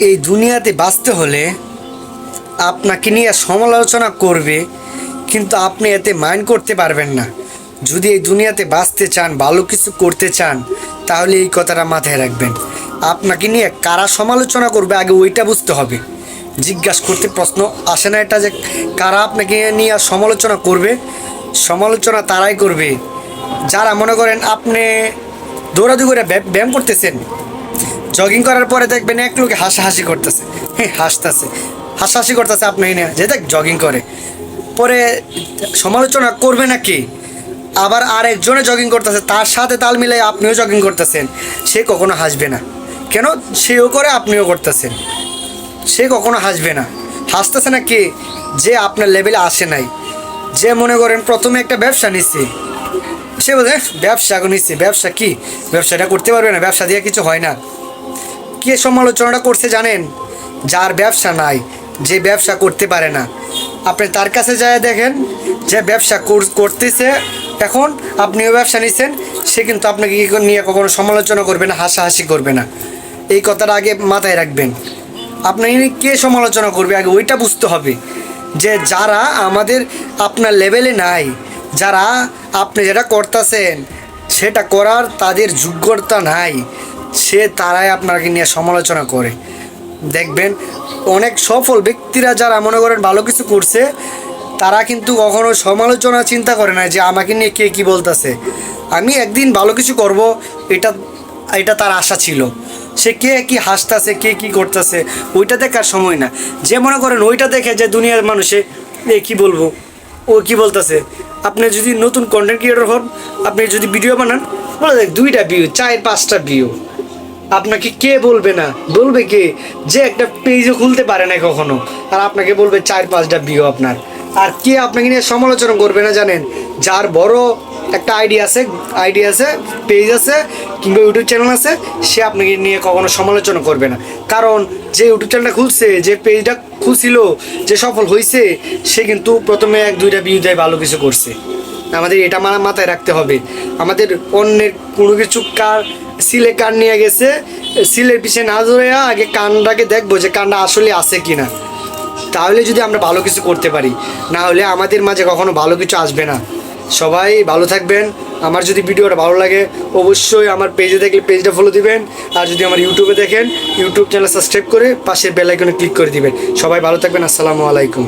এই দুনিয়াতে বাঁচতে হলে আপনাকে নিয়ে সমালোচনা করবে, কিন্তু আপনি এতে মাইন্ড করতে পারবেন না। যদি এই দুনিয়াতে বাঁচতে চান, ভালো কিছু করতে চান, তাহলে এই কথাটা মাথায় রাখবেন। আপনাকে নিয়ে কারা সমালোচনা করবে, আগে ওইটা বুঝতে হবে। জিজ্ঞাসা করতে প্রশ্ন আসে না এটা যে কারা আপনাকে নিয়ে সমালোচনা করবে। সমালোচনা তারাই করবে। যারা মনে করেন আপনি দৌড়াদৌড়ি ব্যায়াম করতেছেন জগিং করার পরে দেখবেন এক লোকে হাসাহাসি করতেছে। হ্যাঁ হাসতেছে। হাসাহাসি করতেছে আপনি না যে দেখ জগিং করে। পরে সমালোচনা করবে না কি আবার আর একজনে জগিং করতেছে তার সাথে তাল মিলাই আপনিও জগিং করতেছেন। সে কখনো হাসবে না। কেন? সেও করে আপনিও করতেছেন। সে কখনো হাসবে না। হাসতেছে না কে যে আপনার লেভেলে আসে নাই। যে মনে করেন প্রথমে একটা ব্যবসা নিচ্ছে সে বোধ "এহ, ব্যবসা নিচ্ছে ব্যবসা কি? ব্যবসাটা করতে পারবে না। ব্যবসা দিয়ে কিছু হয় না। কে সমালোচনাটা করছে জানেন? যার ব্যবসা নাই, যে ব্যবসা করতে পারে না। আপনি তার কাছে যায় দেখেন, যে ব্যবসা কর- করতেছে, এখন আপনিও ব্যবসা নিচ্ছেন সে কিন্তু আপনাকে নিয়ে কখনো সমালোচনা করবে না, হাসাহাসি করবে না। এই কথাটা আগে মাথায় রাখবেন। আপনি কে সমালোচনা করবে? আগে ওইটা বুঝতে হবে, যে যারা আমাদের আপনার লেভেলে নাই, যারা আপনি যেটা করতেছেন, সেটা করার তাদের যোগ্যতা নাই সে তারাই আপনাকে নিয়ে সমালোচনা করে। দেখবেন, অনেক সফল ব্যক্তিরা যারা মনে করেন ভালো কিছু করছে, তারা কিন্তু কখনো সমালোচনা চিন্তা করে না যে আমাকে নিয়ে কে কি বলতেছে। আমি একদিন ভালো কিছু করব, এটা এটা তার আশা ছিল। সে কে কি হাসতেছে, কে কি করতেছে, ওইটা দেখার সময় না। যে মনে করেন ওইটা দেখে যে দুনিয়ার মানুষে, এ কি বলব, ও কি বলতেছে। আপনি যদি নতুন কন্টেন্ট ক্রিয়েটর হন, আপনি যদি ভিডিও বানান, বলে দেখ দুইটা ভিউ চার, পাঁচটা ভিউ আপনাকে কে বলবে না? বলবে কে? যে একটা পেজও খুলতে পারে না কখনো। আর আপনাকে বলবে চার পাঁচটা ভিউ আপনার। আর কে আপনাকে নিয়ে সমালোচনা করবে না জানেন? যার বড় একটা আইডিয়া আছে আইডিয়া আছে পেজ আছে, কিংবা ইউটিউব চ্যানেল আছে, সে আপনাকে নিয়ে কখনো সমালোচনা করবে না। কারণ যে ইউটিউব চ্যানেলটা খুলছে, যে পেজটা খুলছিল, যে সফল হয়েছে সে কিন্তু প্রথমে এক দুইটা ভিউ দেয়, ভালো কিছু করছে। আমাদের এটা মানা মাথায় রাখতে হবে। আমাদের অন্যের কোনো কিছু কার সিলে কান নিয়ে গেছে, সিলের পিছিয়ে না ধরে আগে কানটাকে দেখব যে কানটা আসলে আছে কি না তাহলে যদি আমরা ভালো কিছু করতে পারি, না হলে আমাদের মাঝে কখনো ভালো কিছু আসবে না। সবাই ভালো থাকবেন। আমার যদি ভিডিওটা ভালো লাগে, অবশ্যই আমার পেজে দেখলে পেজটা ফলো দিবেন। আর যদি আমার ইউটিউবে দেখেন ইউটিউব চ্যানেল সাবস্ক্রাইব করে পাশের বেল আইকনে ক্লিক করে দিবেন। সবাই ভালো থাকবেন। আসসালামু আলাইকুম।